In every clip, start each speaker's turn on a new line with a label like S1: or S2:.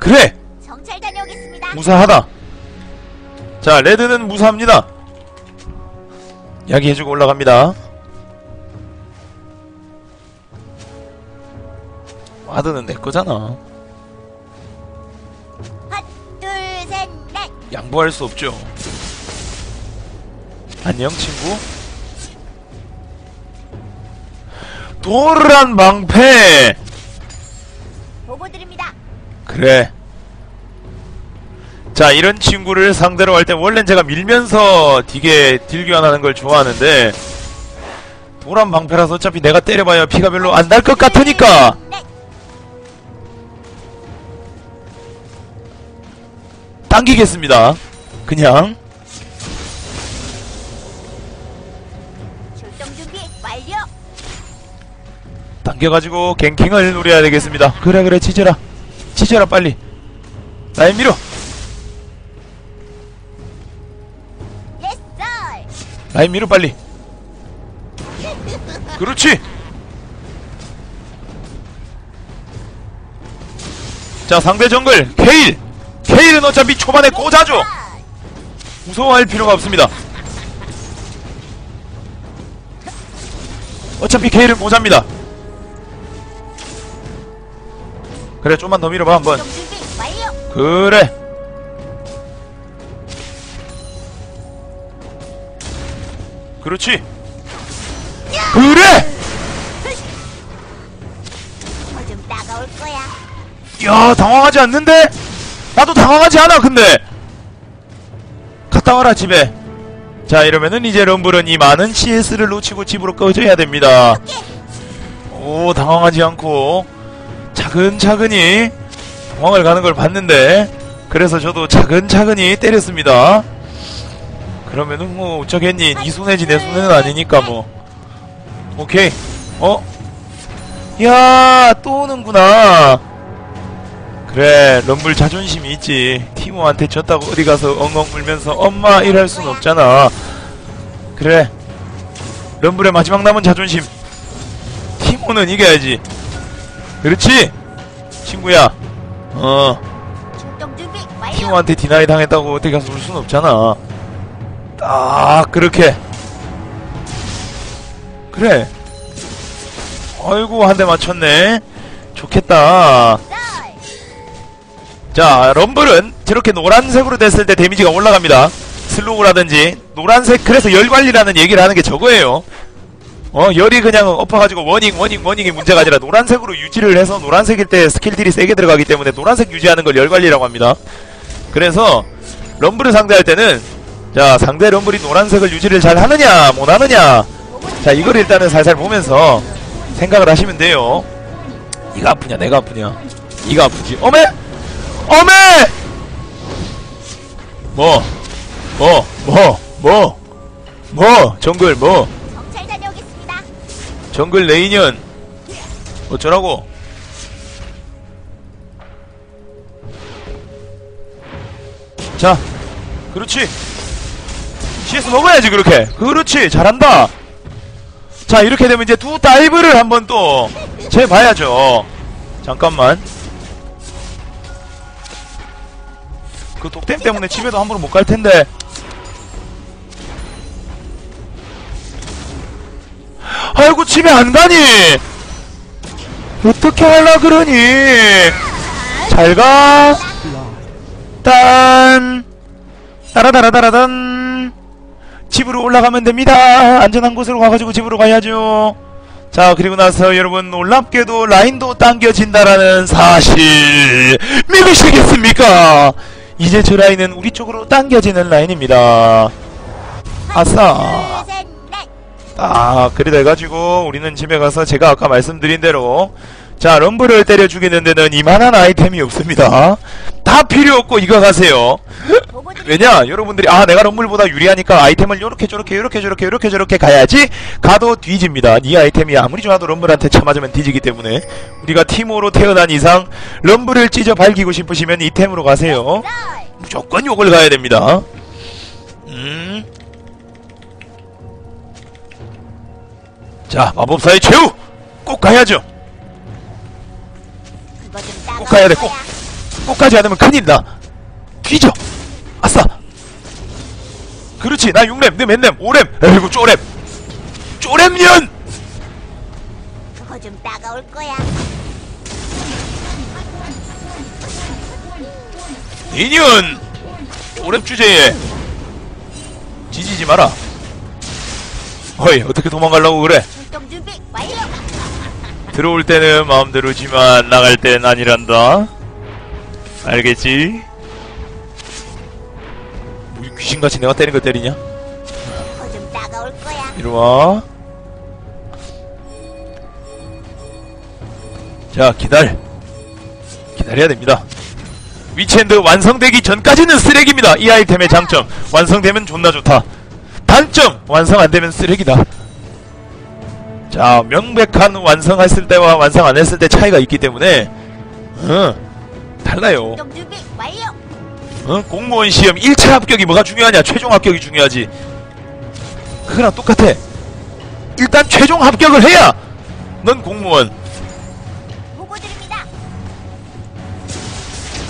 S1: 그래!
S2: 정찰 다녀오겠습니다.
S1: 무사하다. 자 레드는 무사합니다. 이야기해주고 올라갑니다. 와드는 내 거잖아.
S2: 핫, 둘, 셋, 넷.
S1: 양보할 수 없죠. 안녕 친구. 도란 방패!
S2: 보고 드립니다.
S1: 그래. 자, 이런 친구를 상대로 할 때 원래는 제가 밀면서 되게 딜 교환하는 걸 좋아하는데 도란 방패라서 어차피 내가 때려봐야 피가 별로 안 날 것 같으니까
S2: 넷.
S1: 당기겠습니다. 그냥. 당겨가지고 갱킹을 노려야 되겠습니다. 그래 그래 치져라. 치져라 빨리.
S2: 예스 썰.
S1: 라인 밀어 빨리. 그렇지. 자 상대 정글 케일. 케일은 어차피 초반에 꽂아줘. 무서워할 필요가 없습니다. 어차피 케일은 모자입니다. 그래 좀만 더 밀어봐 한번. 그래. 그렇지. 그래.
S2: 야
S1: 당황하지 않는데? 나도 당황하지 않아 근데. 갔다 와라 집에. 자 이러면은 이제 럼블은 이 많은 CS를 놓치고 집으로 꺼져야 됩니다. 오 당황하지 않고 차근차근히 도망을 가는 걸 봤는데 그래서 저도 차근차근히 때렸습니다. 그러면은 뭐 어쩌겠니? 네 손해지 내 손해는 아니니까 뭐. 오케이. 어? 야 또 오는구나. 그래 럼블 자존심이 있지. 티모한테 졌다고 어디 가서 엉엉 울면서 엄마 이럴 순 없잖아. 그래. 럼블의 마지막 남은 자존심. 티모는 이겨야지. 그렇지 친구야 어. 티모한테 디나이 당했다고 어디 가서 울 순 없잖아. 딱 그렇게. 그래. 아이고 한 대 맞췄네. 좋겠다.
S2: 썰.
S1: 자 럼블은 저렇게 노란색으로 됐을 때 데미지가 올라갑니다. 슬로우라든지 노란색 그래서 열관리라는 얘기를 하는 게 저거예요 어 열이 그냥 엎어가지고 워닝 워닝 워닝이 문제가 아니라 노란색으로 유지를 해서 노란색일 때 스킬들이 세게 들어가기 때문에 노란색 유지하는 걸 열관리라고 합니다. 그래서 럼블을 상대할 때는 자 상대 럼블이 노란색을 유지를 잘 하느냐 못하느냐. 자 이걸 일단은 살살 보면서 생각을 하시면 돼요. 이가 아프냐 내가 아프냐. 이가 아프지. 어메! 어메! 뭐? 뭐? 뭐? 뭐? 뭐? 정글 뭐 정글 레이년 어쩌라고? 자 그렇지. CS 먹어야지 그렇게. 그렇지 잘한다. 자 이렇게 되면 이제 두 다이브를 한번 또 재봐야죠. 잠깐만. 그 독템 때문에 집에도 함부로 못 갈 텐데 아이고 집에 안 가니? 어떻게 하려 그러니? 잘가. 딴. 따라다라다라단. 집으로 올라가면 됩니다. 안전한 곳으로 가가지고 집으로 가야죠. 자 그리고 나서 여러분 놀랍게도 라인도 당겨진다라는 사실 믿으시겠습니까? 이제 저 라인은 우리 쪽으로 당겨지는 라인입니다. 아싸. 아, 그래 돼가지고 우리는 집에 가서 제가 아까 말씀드린 대로 자, 럼블을 때려 죽이는 데는 이만한 아이템이 없습니다. 다 필요 없고 이거 가세요. 왜냐? 여러분들이 아, 내가 럼블보다 유리하니까 아이템을 요렇게 저렇게 요렇게 저렇게 요렇게 저렇게 가야지 가도 뒤집니다. 이 아이템이 아무리 좋아도 럼블한테 쳐맞으면 뒤지기 때문에 우리가 팀으로 태어난 이상 럼블을 찢어 발기고 싶으시면 이 템으로 가세요.
S2: 썰.
S1: 무조건 요걸 가야 됩니다. 음. 자, 마법사의 최후! 꼭 가야죠! 꼭 가야 돼,
S2: 거야.
S1: 꼭. 축복까지 않으면 큰일 나. 뒤져. 아싸. 그렇지. 나 6렘, 너몇 렘? 5렘. 에이구, 쪼렘. 쪼렘년!
S2: 그거 좀 따가울 거야.
S1: 니년! 쪼렘 주제에. 지지지 마라. 어이, 어떻게 도망가려고 그래?
S2: 출동 준비 완료.
S1: 들어올 때는 마음대로지만 나갈 땐 아니란다. 알겠지? 뭐 귀신같이 내가 때린 거 때리냐?
S2: 좀 따가울 거야.
S1: 이리 와. 자, 기다려. 기다려야 됩니다. 위치핸드 완성되기 전까지는 쓰레기입니다. 이 아이템의 장점. 완성되면 존나 좋다. 단점! 완성 안 되면 쓰레기다. 자, 명백한 완성했을 때와 완성 안 했을 때 차이가 있기 때문에, 어, 달라요. 어? 공무원 시험 1차 합격이 뭐가 중요하냐? 최종 합격이 중요하지. 그거랑 똑같아. 일단 최종 합격을 해야 넌 공무원.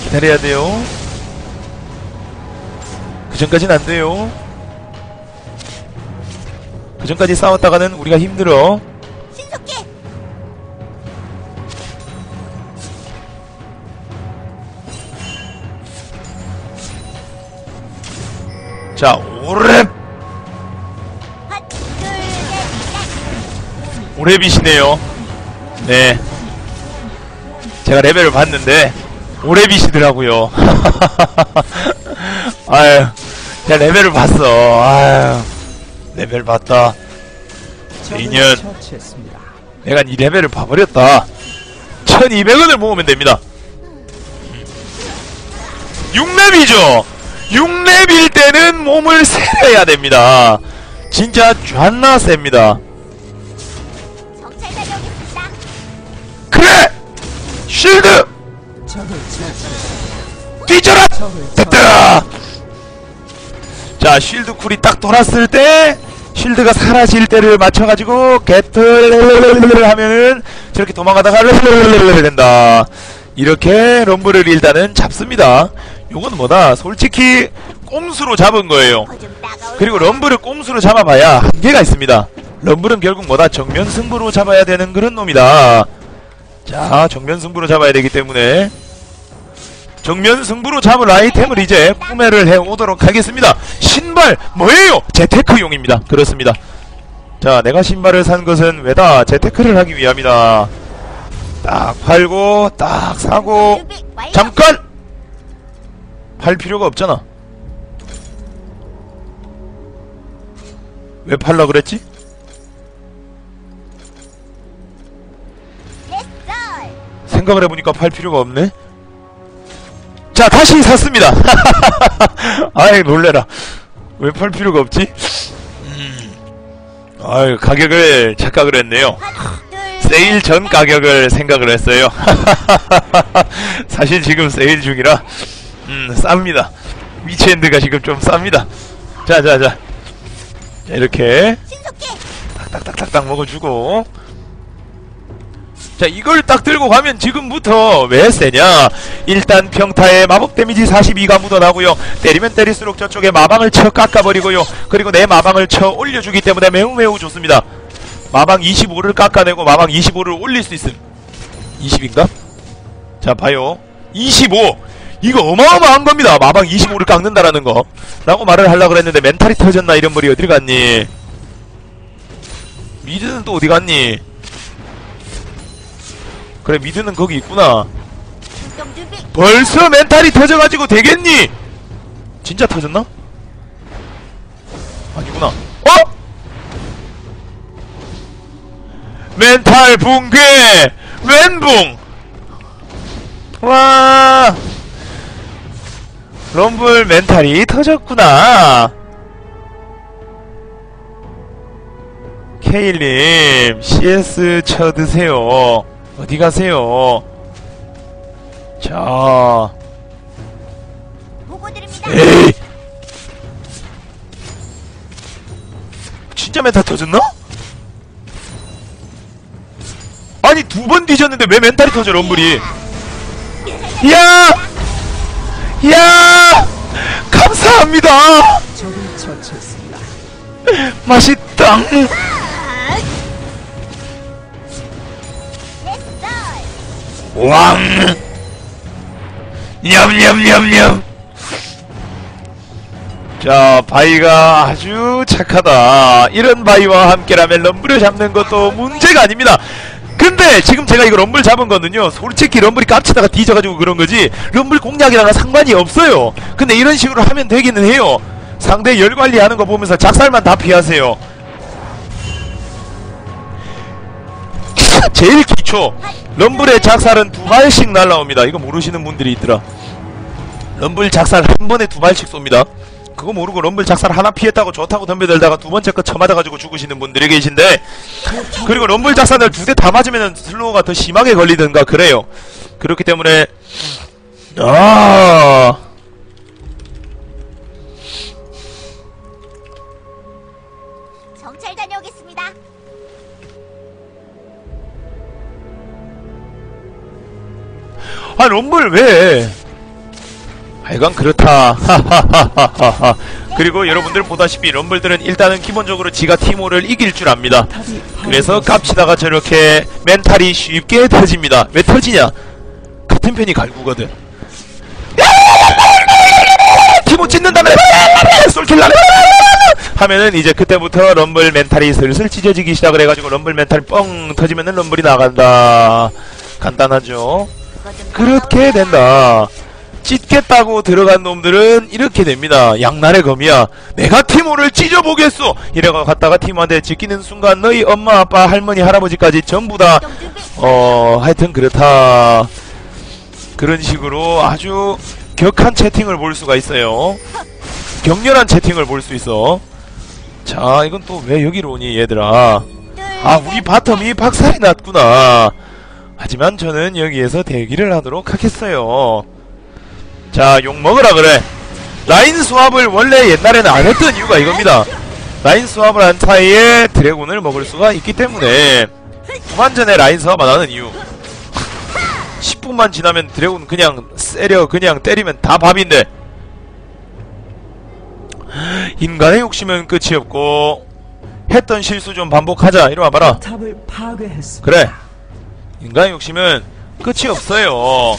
S1: 기다려야 돼요. 그 전까진 안 돼요. 그 전까지 싸웠다가는 우리가 힘들어. 자, 오랩! 오랩이시네요. 네. 제가 레벨을 봤는데, 오랩이시더라고요. 아유, 제가 레벨을 봤어. 아유, 레벨 봤다. 인연. 내가 이 레벨을 봐버렸다. 1200원을 모으면 됩니다. 6렙이죠! 6렙일 때는 몸을 세려야 됩니다. 진짜 존나 셉니다. 그래! 쉴드! 뒤져라! 됐다! 자, 쉴드 쿨이 딱 돌았을 때, 쉴드가 사라질 때를 맞춰가지고, 개틀 하면은, 저렇게 도망가다가, 된다. 이렇게 럼블을 일단은 잡습니다. 요건 뭐다? 솔직히, 꼼수로 잡은 거예요. 그리고. 럼블을 꼼수로 잡아봐야 한계가 있습니다. 럼블은 결국 뭐다? 정면 승부로 잡아야 되는 그런 놈이다. 자, 정면 승부로 잡아야 되기 때문에 정면 승부로 잡을 아이템을 이제 구매를 해오도록 하겠습니다. 신발 뭐예요? 재테크용입니다. 그렇습니다. 자, 내가 신발을 산 것은 왜다? 재테크를 하기 위함이다. 딱 팔고 딱 사고. 잠깐! 팔 필요가 없잖아. 왜 팔라 그랬지? 생각을 해보니까 팔 필요가 없네. 자, 다시 샀습니다. 아이, 놀래라. 왜 팔 필요가 없지? 음. 아유, 가격을 착각을 했네요. 세일 전 가격을 생각을 했어요. 사실 지금 세일 중이라, 음, 쌉니다. 위치핸드가 지금 좀 쌉니다. 자, 자, 자. 자, 이렇게.
S2: 신속히.
S1: 딱딱딱딱 먹어주고 자 이걸 딱 들고 가면 지금부터 왜 세냐 일단 평타에 마법 데미지 42가 묻어나고요 때리면 때릴수록 저쪽에 마방을 쳐 깎아버리고요 그리고 내 마방을 쳐 올려주기 때문에 매우 매우 좋습니다 마방 25를 깎아내고 마방 25를 올릴 수 있음 20인가? 자 봐요 25 이거 어마어마한 겁니다 마방 25를 깎는다라는 거 라고 말을 하려고 그랬는데 멘탈이 터졌나 이런 머리 어딜 갔니 미드는 또 어디 갔니? 그래 미드는 거기 있구나. 벌써 멘탈이 터져가지고 되겠니? 진짜 터졌나? 아니구나 어? 멘탈 붕괴 멘붕 와 럼블 멘탈이 터졌구나. 케일님 CS 쳐드세요. 어디 가세요? 자. 에이! 진짜 멘탈 터졌나? 아니 두 번 뒤졌는데 왜 멘탈이 터져 럼블이? 야! 이야 감사합니다. 맛있다 왕. 냠냠냠냠. 자 바위가 아주 착하다. 이런 바위와 함께라면 럼블을 잡는 것도 문제가 아닙니다 근데 지금 제가 이거 럼블 잡은 거는요 솔직히 럼블이 깝치다가 뒤져가지고 그런 거지 럼블 공략이랑은 상관이 없어요. 근데 이런 식으로 하면 되기는 해요. 상대 열 관리하는 거 보면서 작살만 다 피하세요. 제일 기초. 럼블의 작살은 두 발씩 날라옵니다. 이거 모르시는 분들이 있더라. 럼블 작살 한 번에 두 발씩 쏩니다 그거 모르고 럼블 작살 하나 피했다고 좋다고 덤벼들다가 두 번째 거 쳐맞아가지고 죽으시는 분들이 계신데 그리고 럼블 작살을 두 대 다 맞으면 슬로우가 더 심하게 걸리든가 그래요. 그렇기 때문에 아!
S2: 정찰 다녀오겠습니다.
S1: 아 럼블 왜 하여간 그렇다 그리고 여러분들 보다시피 럼블들은 일단은 기본적으로 지가 티모를 이길 줄 압니다 그래서 깝치다가 저렇게 멘탈이 쉽게 터집니다 왜 터지냐 같은 편이 갈구거든 티모 찢는다면 솔킬라 하면은 이제 그때부터 럼블 멘탈이 슬슬 찢어지기 시작을 해가지고 럼블 멘탈 뻥 터지면은 럼블이 나간다 간단하죠 그렇게. 된다. 찢겠다고 들어간 놈들은 이렇게 됩니다. 양날의 검이야. 내가 티모를 찢어보겠소! 이래가 갔다가 티모한테 찢기는 순간 너희 엄마, 아빠, 할머니, 할아버지까지 전부 다. 어, 하여튼 그렇다. 그런 식으로 아주 격한 채팅을 볼 수가 있어요. 격렬한 채팅을 볼 수 있어. 자, 이건 또 왜 여기로 오니, 얘들아.
S2: 둘,
S1: 아,
S2: 셋,
S1: 우리 바텀이 박살이 났구나. 하지만 저는 여기에서 대기를 하도록 하겠어요. 자, 욕 먹으라 그래. 라인 수합을 원래 옛날에는 안 했던 이유가 이겁니다. 라인 수합을 한 사이에 드래곤을 먹을 수가 있기 때문에 후반전에 라인 수합 안 하는 이유. 10분만 지나면 드래곤 그냥 세려 그냥 때리면 다 밥인데 인간의 욕심은 끝이 없고 했던 실수 좀 반복하자 이리 와봐라
S3: 탑을 파괴했습니다.
S1: 그래 인간의 욕심은 끝이 없어요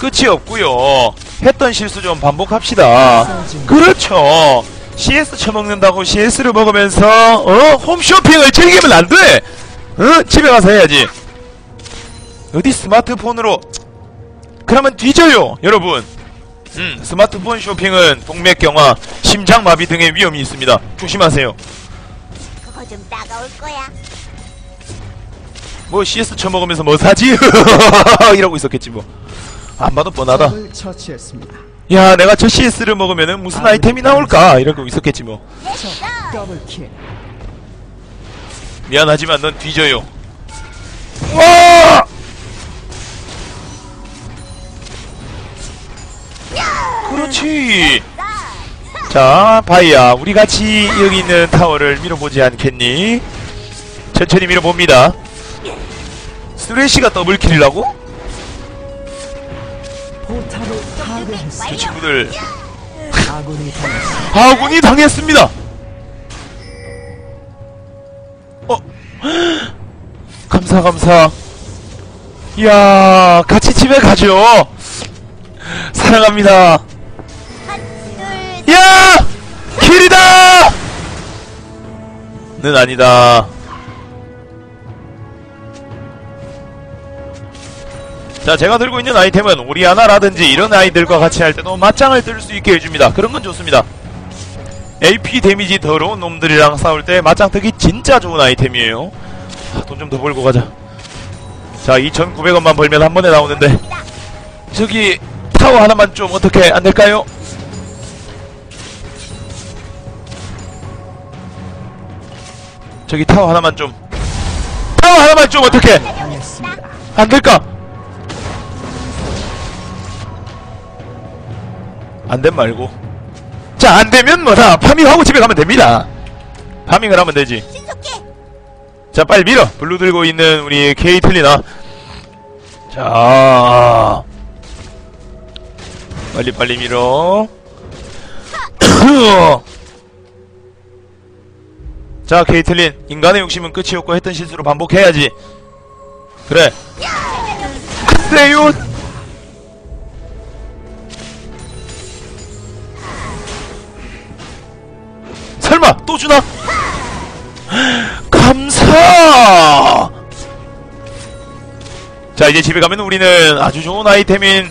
S1: 끝이 없고요 했던 실수 좀 반복합시다 그렇죠 CS 쳐먹는다고 CS를 먹으면서 어? 홈쇼핑을 즐기면 안 돼 어? 집에 가서 해야지 어디 스마트폰으로 그러면 뒤져요 여러분 음, 스마트폰 쇼핑은 동맥경화, 심장마비 등의 위험이 있습니다 조심하세요
S2: 그거 좀 따가울 거야.
S1: 뭐 CS 쳐먹으면서 뭐 사지? 이러고 있었겠지 뭐. 안 봐도 뻔하다.
S3: 처치했습니다.
S1: 야, 내가 저 CS를 먹으면은 무슨 아이템이 나올까? 이러고 있었겠지 뭐.
S3: 더블킬.
S1: 미안하지만 넌 뒤져요. 와! 그렇지. 자, 바이야, 우리 같이 여기 있는 타워를 밀어보지 않겠니? 천천히 밀어봅니다. 쓰레쉬가 더블킬이라고? 저. 친구들
S3: 아군이 당했습니다.
S1: 아군이 당했습니다. 어, 감사 감사. 이야, 같이 집에 가죠. 사랑합니다. 야, 길이다. 는 아니다. 자, 제가 들고 있는 아이템은 오리아나라든지 이런 아이들과 같이 할 때도 맞짱을 뜰 수 있게 해줍니다. 그런 건 좋습니다. AP 데미지 더러운 놈들이랑 싸울 때 맞짱 뜨기 진짜 좋은 아이템이에요. 돈좀 더 벌고 가자. 자, 2,900원만 벌면 한 번에 나오는데. 저기, 타워 하나만 좀 어떻게 안 될까요? 저기 타워 하나만 좀. 타워 하나만 좀 어떻게
S3: 당했습니다.
S1: 안 될까? 안된 말고. 자, 안 되면 뭐다. 파밍하고 집에 가면 됩니다. 파밍을 하면 되지. 자, 빨리 밀어. 블루 들고 있는 우리 케이틀리나. 자. 빨리 빨리 밀어 자 케이틀린 인간의 욕심은 끝이었고 했던 실수로 반복해야지 그래 안돼요 설마. 또 주나? 감사! 자 이제 집에 가면 우리는 아주 좋은 아이템인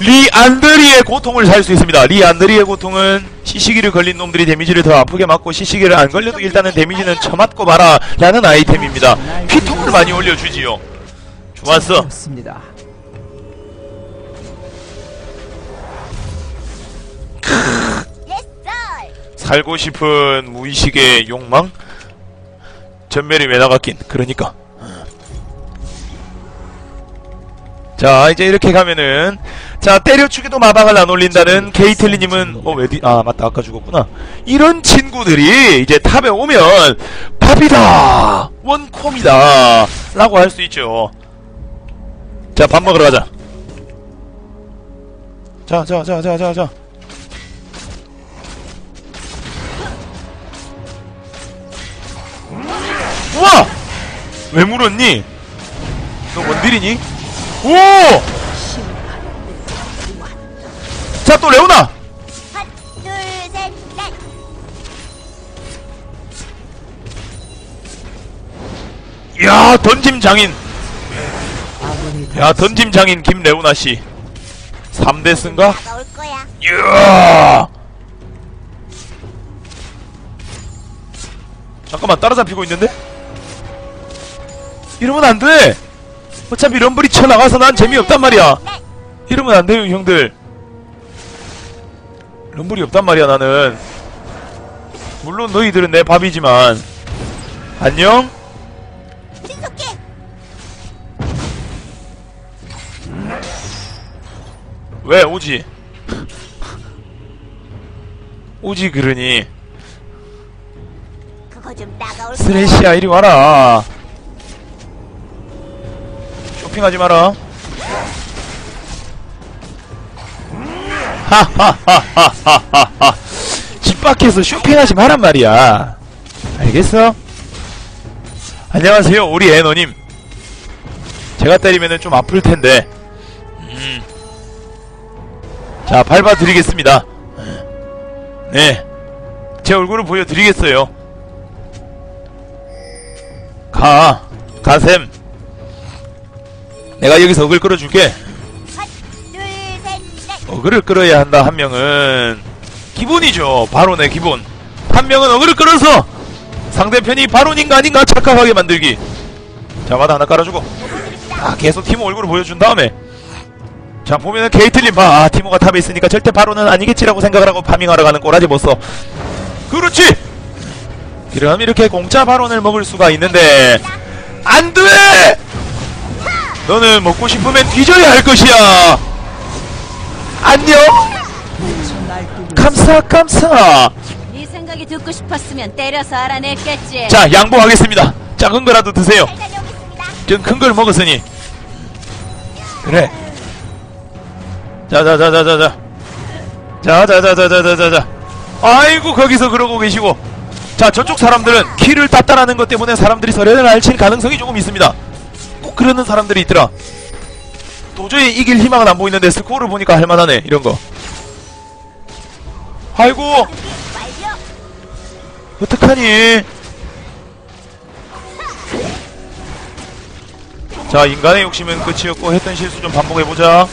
S1: 리안드리의 고통을 살 수 있습니다. 리안드리의 고통은 시시기를 걸린 놈들이 데미지를 더 아프게 맞고 시시기를 안 걸려도 일단은 데미지는 쳐맞고 마라 라는 아이템입니다. 피통을 많이 올려주지요. 좋았어 살고 싶은 무의식의 욕망? 전멸이 왜 나갔긴 그러니까. 자 이제 이렇게 가면은 자 때려치기도 마방을 안 올린다는 케이틀리님은 어 왜디 아 맞다 아까 죽었구나. 이런 친구들이 이제 탑에 오면 밥이다! 원콤이다! 라고 할 수 있죠. 자 밥 먹으러 가자. 자 자 자 자 자자 우와! 왜 물었니? 너 원딜이니? 오! 자, 또 레오나! 야 던짐 장인! 야, 던짐 장인 김레오나 씨. 3대 쓴가? 이야! 잠깐만, 따라잡히고 있는데? 이러면 안 돼! 어차피 럼블이 쳐나가서 난 재미없단 말이야!
S2: 넷.
S1: 이러면 안 돼요, 형들. 럼블이 없단 말이야, 나는. 물론 너희들은 내 밥이지만. 안녕? 왜, 오지? 오지, 그러니. 스레시야, 이리 와라. 쇼핑하지 마라. 하하하하하하. 집 밖에서 쇼핑하지 마란 말이야. 알겠어? 안녕하세요, 우리 애너님. 제가 때리면은 좀 아플 텐데. 음. 자, 밟아 드리겠습니다. 네. 제 얼굴을 보여드리겠어요. 가, 가셈. 내가 여기서 어글 끌어줄게. 어글을 끌어야 한다 한 명은 기본이죠. 바론의 기본. 한 명은 어글을 끌어서 상대편이 바론인가 아닌가 착각하게 만들기. 자, 마다 하나 깔아주고. 아, 계속 티모 얼굴을 보여준 다음에. 자, 보면은 케이틀린 봐. 아, 티모가 탑에 있으니까 절대 바론은 아니겠지라고 생각을 하고 파밍하러 가는 꼬라지 못 써. 그렇지! 그럼 이렇게 공짜 바론을 먹을 수가 있는데, 안 돼! 너는 먹고 싶으면 뒤져야 할 것이야! 안녕! 감사, 감사!
S4: 네 생각이 듣고 싶었으면 때려서 알아냈겠지.
S1: 자, 양보하겠습니다. 작은 거라도 드세요. 전 큰 걸 먹었으니. 그래. 자, 자, 자, 자, 자, 자. 자, 자, 자, 자, 자, 자, 자, 자. 아이고, 거기서 그러고 계시고. 자, 저쪽 사람들은 키를 땄다라는 것 때문에 사람들이 서련을 알칠 가능성이 조금 있습니다. 꼭 그러는 사람들이 있더라. 도저히 이길 희망은 안 보이는데 스코어를 보니까 할만하네, 이런 거. 아이고. 어떡하니? 자, 인간의 욕심은 끝이었고 했던 실수 좀 반복해보자.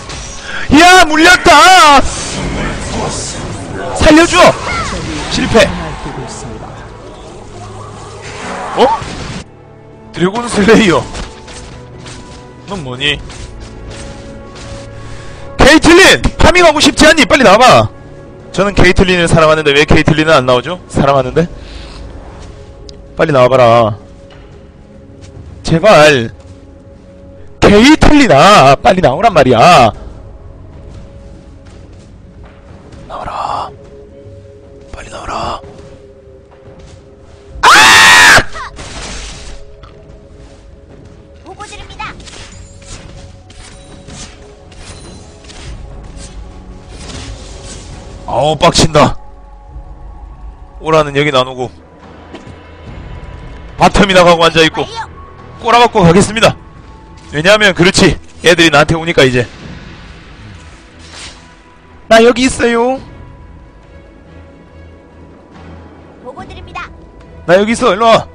S1: 야, 물렸다! 살려줘! 실패. 어? 드래곤 슬레이어. 넌 뭐니? 케이틀린! 파밍하고 싶지 않니? 빨리 나와봐! 저는 케이틀린을 사랑하는데 왜 케이틀린은 안 나오죠? 사랑하는데? 빨리 나와봐라. 제발. 케이틀린아! 빨리 나오란 말이야. 나와라. 빨리 나와라. 아우 빡친다. 오라는 여기 나누고 바텀이 나가고 앉아있고. 꼬라박고 가겠습니다. 왜냐하면 그렇지. 애들이 나한테 오니까 이제. 나 여기 있어요.
S2: 보고 드립니다.
S1: 나 여기 있어. 일로와.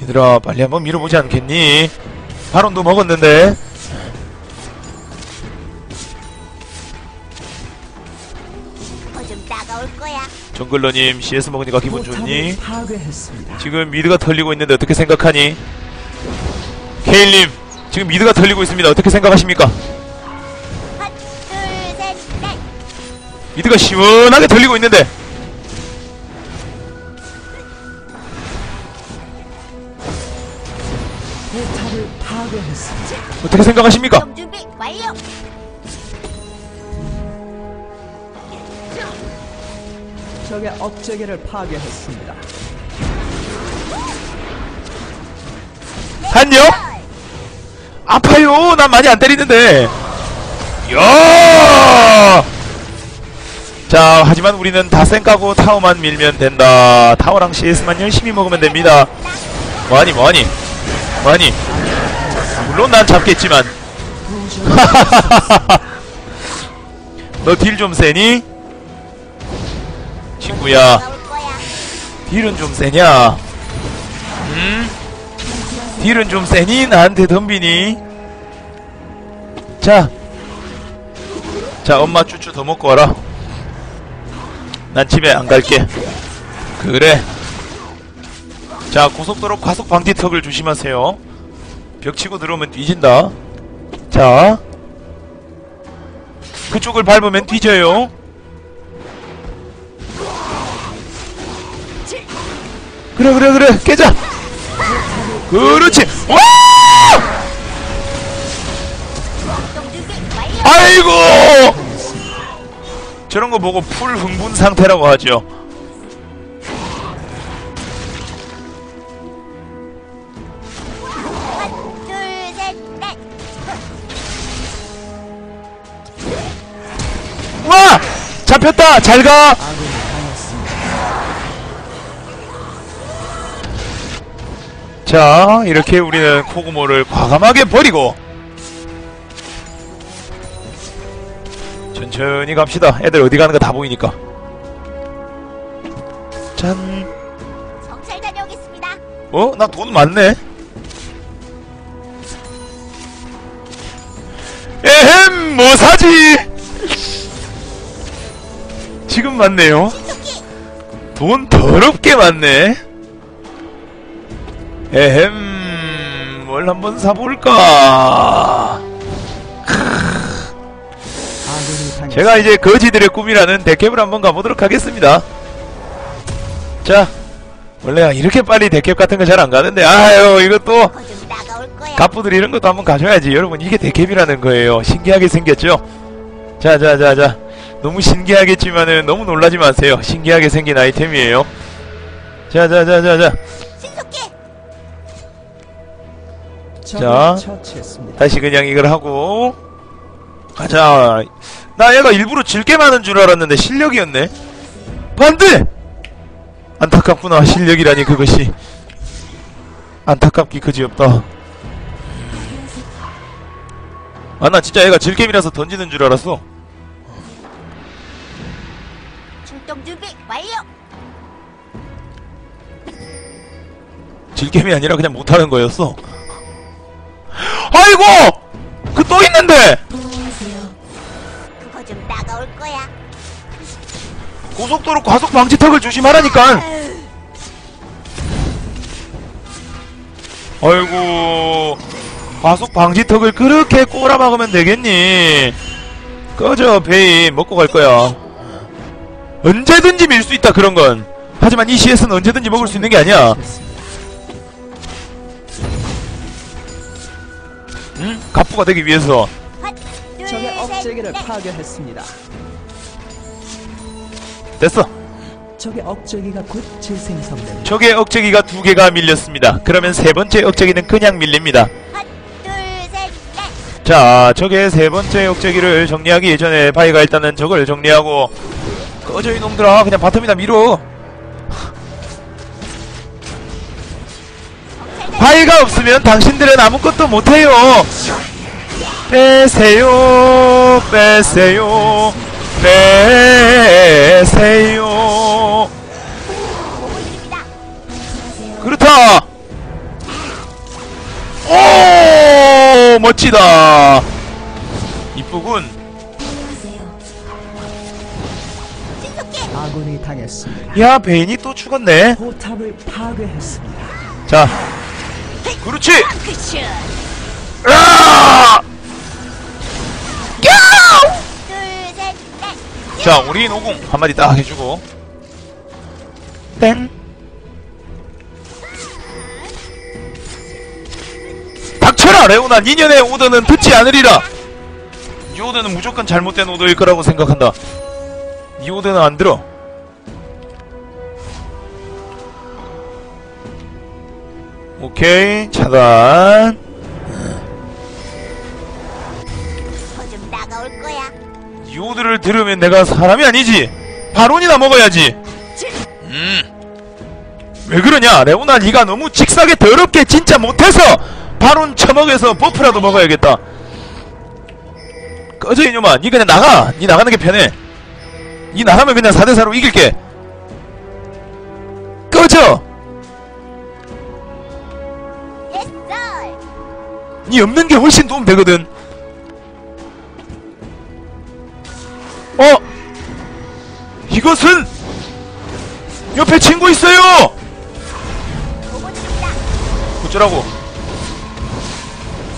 S1: 얘들아 빨리 한번 밀어보지 않겠니? 발언도 먹었는데
S2: 좀 따가울 거야.
S1: 정글러님 CS 먹으니까 기분 좋니?
S3: 파괴했습니다.
S1: 지금 미드가 털리고 있는데 어떻게 생각하니? 케일님 지금 미드가 털리고 있습니다 어떻게 생각하십니까?
S2: 하나, 둘, 셋, 넷.
S1: 미드가 시원하게 털리고 있는데
S3: 포탑을 파괴했습니다.
S1: 어떻게 생각하십니까?
S2: 동 준비 완료.
S3: 적의 억제기를 파괴했습니다.
S1: 한요? 아파요 난 많이 안 때리는데 야! 자 하지만 우리는 다센 까고 타워만 밀면 된다 타워랑 CS만 열심히 먹으면 됩니다 뭐하니 뭐하니 뭐하니 물론 난 잡겠지만 너 딜 좀 세니? 친구야. 딜은 좀 세냐? 음? 딜은 좀 세니? 나한테 덤비니? 자. 자, 엄마 쭈쭈 더 먹고 와라. 난 집에 안 갈게. 그래. 자, 고속도로 과속 방지턱을 조심하세요. 벽 치고 들어오면 뒤진다. 자. 그쪽을 밟으면 뒤져요. 그래 그래 그래. 깨자. 그렇지. 와. 아이고! 저런 거 보고 풀 흥분 상태라고 하죠. 와! 잡혔다. 잘가 자 이렇게 우리는 코구모를 과감하게 버리고 천천히 갑시다 애들 어디 가는 거 다 보이니까 짠
S2: 정찰 다녀오겠습니다.
S1: 어? 나 돈 많네. 에헴, 뭐 사지? 지금 많네요. 돈 더럽게 많네. 에헴, 뭘 한번 사볼까? 제가 이제 거지들의 꿈이라는 데캡을 한번 가보도록 하겠습니다. 자, 원래 이렇게 빨리 데캡 같은 거 잘 안 가는데, 아유, 이것도
S2: 더좀 따가울 거야.
S1: 갑부들 이런 것도 한번 가져야지. 여러분, 이게 데캡이라는 거예요. 신기하게 생겼죠? 자, 자, 자, 자. 너무 신기하겠지만은 너무 놀라지 마세요. 신기하게 생긴 아이템이에요. 자, 자, 자, 자, 자. 자.
S3: 처치했습니다.
S1: 다시 그냥 이걸 하고. 가자. 나 얘가 일부러 질게 많은 줄 알았는데 실력이었네. 반대! 안타깝구나. 실력이라니 그것이. 안타깝기 그지없다. 아, 나 진짜 얘가 질겜이라서 던지는 줄 알았어.
S2: 출동 준비 완료.
S1: 질겜이 아니라 그냥 못하는 거였어. 아이고! 그 또 있는데!
S2: 그거 좀 따가울 거야.
S1: 고속도로 과속 방지턱을 조심하라니까! 아이고, 과속 방지턱을 그렇게 꼬라박으면 되겠니? 꺼져, 베인. 먹고 갈 거야. 언제든지 밀 수 있다, 그런 건. 하지만 이 CS는 언제든지 먹을 수 있는 게 아니야. 응? 갑부가 되기 위해서.
S3: 적의
S2: 셋,
S3: 억제기를
S2: 넷.
S3: 파괴했습니다.
S1: 됐어.
S3: 적의 억제기가 곧 재생성됩니다.
S1: 적의 억제기가 두 개가 밀렸습니다. 그러면 세 번째 억제기는 그냥 밀립니다. 자, 적의 세 번째 역제기를 정리하기 이전에 바이가 일단은 적을 정리하고 꺼져 이놈들아 그냥 바텀이나 밀어 바이가 없으면 당신들은 아무것도 못해요 빼세요 빼세요 빼세요. 그렇다 오 멋지다 이쁘군
S2: 신속히
S3: 아군이 당했습니다.
S1: 야 베인이 또 죽었네
S3: 포탑을 파괴했습니다.
S1: 자 그렇지. 자 우리 노공. 한마디 딱 해주고. 땡. 닥쳐라 레오나 니년의 오더는 듣지 않으리라. 이 오더는 무조건 잘못된 오더일 거라고 생각한다. 이 오더는 안 들어. 오케이 차단 이 오더를 들으면 내가 사람이 아니지. 바론이나 먹어야지. 음 왜 그러냐? 레오나 니가 너무 직사게 더럽게 진짜 못해서 바론 처먹여서 버프라도 먹어야겠다. 꺼져 이놈아. 니 그냥 나가. 니 나가는 게 편해. 니 나가면 그냥 4대4로 이길게. 꺼져. 니 없는 게 훨씬 도움 되거든. 어? 이것은 옆에 친구 있어요. 어쩌라고?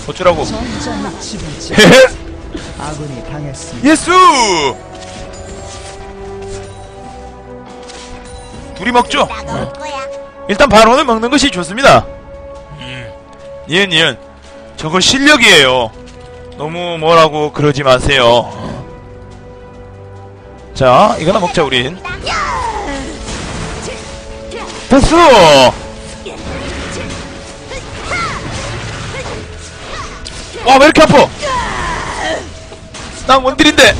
S1: 어쩌라고? 헤헤?
S3: 아군이 당했습니다.
S1: 예수! 둘이 먹죠. 일단 바로는 먹는 것이 좋습니다. 음, 니은 니은 저거 실력이에요. 너무 뭐라고 그러지 마세요. 자, 이거나 먹자 우린. 됐어. 와, 왜 이렇게 아파? 난 원딜인데.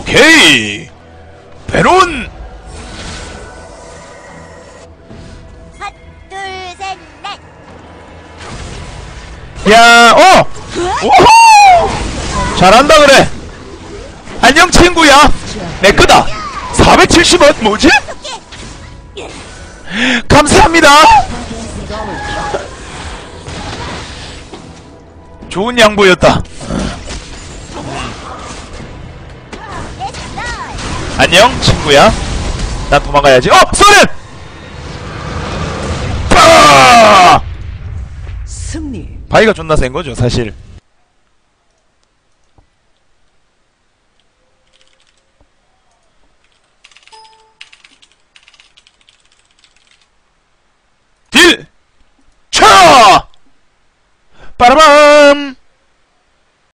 S1: 오케이. 베론. 야, 어! 오호! 잘한다 그래. 안녕 친구야. 내 거다. 470원 뭐지? 감사합니다. 좋은 양보였다. 안녕 친구야. 난 도망가야지. 어, 쏘는! 바위가 존나 센 거죠, 사실.